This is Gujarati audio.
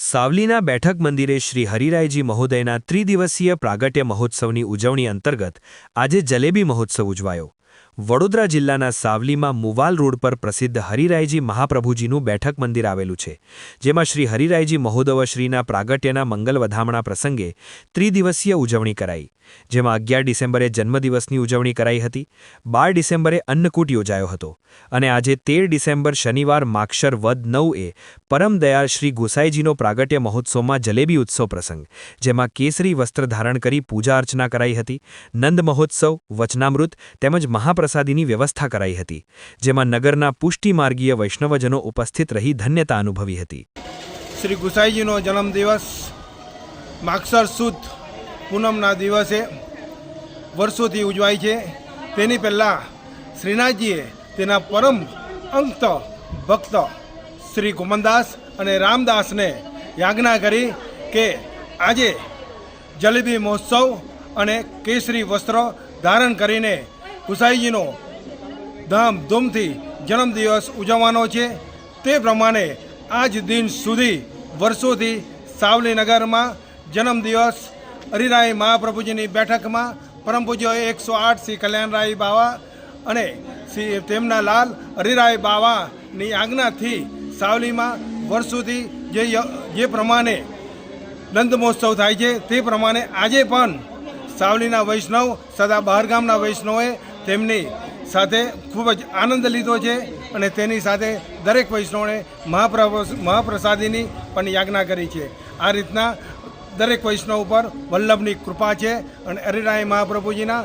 સાવલીના બેઠક મંદિરે શ્રી હરિરાયજી મહોદયના ત્રિદિવસીય પ્રાગટ્ય મહોત્સવની ઉજવણી અંતર્ગત આજે જલેબી મહોત્સવ ઉજવાયો. વડોદરા જિલ્લાના સાવલીમાં મુવાલ રોડ પર પ્રસિદ્ધ હરિરાયજી મહાપ્રભુજીનું બેઠક મંદિર આવેલું છે, જેમાં શ્રી હરિરાયજી મહોદવ શ્રીના પ્રાગટ્યના મંગલ વધામણા પ્રસંગે ત્રિદિવસીય ઉજવણી કરાઈ, જેમાં અગિયાર ડિસેમ્બરે જન્મદિવસની ઉજવણી કરાઈ હતી, બાર ડિસેમ્બરે અન્નકૂટ યોજાયો હતો અને આજે તેર ડિસેમ્બર શનિવાર માક્ષર વદ નવ એ પરમ શ્રી ગોસાઈજીનો પ્રાગટ્ય મહોત્સવમાં જલેબી ઉત્સવ પ્રસંગ, જેમાં કેસરી વસ્ત્ર ધારણ કરી પૂજા અર્ચના કરાઈ હતી, નંદ મહોત્સવ, વચનામૃત તેમજ મહાપ્રસાદીની વ્યવસ્થા કરાઈ હતી, જેમાં નગરના પુષ્ટિમાર્ગીય વૈષ્ણવજનો ઉપસ્થિત રહી ધન્યતા અનુભવી હતી. શ્રી ગુસાઈજીનો જન્મદિવસ, માગસર સુદ પૂનમના દિવસે વર્ષોથી ઉજવાય છે. તેની પહેલાં શ્રીનાથજીએ તેના પરમ અંત ભક્ત શ્રી કુમનદાસ અને રામદાસને યાજ્ઞા કરી કે આજે જલેબી મહોત્સવ અને કેસરી વસ્ત્ર ધારણ કરીને ગુસાઈજીનો ધામધૂમથી જન્મદિવસ ઉજવવાનો છે. તે પ્રમાણે આજ દિન સુધી વર્ષોથી સાવલીનગરમાં જન્મદિવસ હરિરાય મહાપ્રભુજીની બેઠકમાં પરમ પૂજ્ય એકસો આઠ શ્રી કલ્યાણરાય બાવા અને શ્રી તેમના લાલ હરિરાય બાવાની આજ્ઞાથી સાવલીમાં વર્ષોથી જે જે પ્રમાણે નંદ મહોત્સવ થાય છે, તે પ્રમાણે આજે પણ સાવલીના વૈષ્ણવ, સદા બહારગામના વૈષ્ણવે તેમની સાથે ખૂબ જ આનંદ લીધો છે અને તેની સાથે દરેક વૈષ્ણવને મહાપ્રસાદીની પણ યાજ્ઞા કરી છે. આ રીતના દરેક વૈષ્ણવ ઉપર વલ્લભની કૃપા છે અને અરિરાય મહાપ્રભુજીના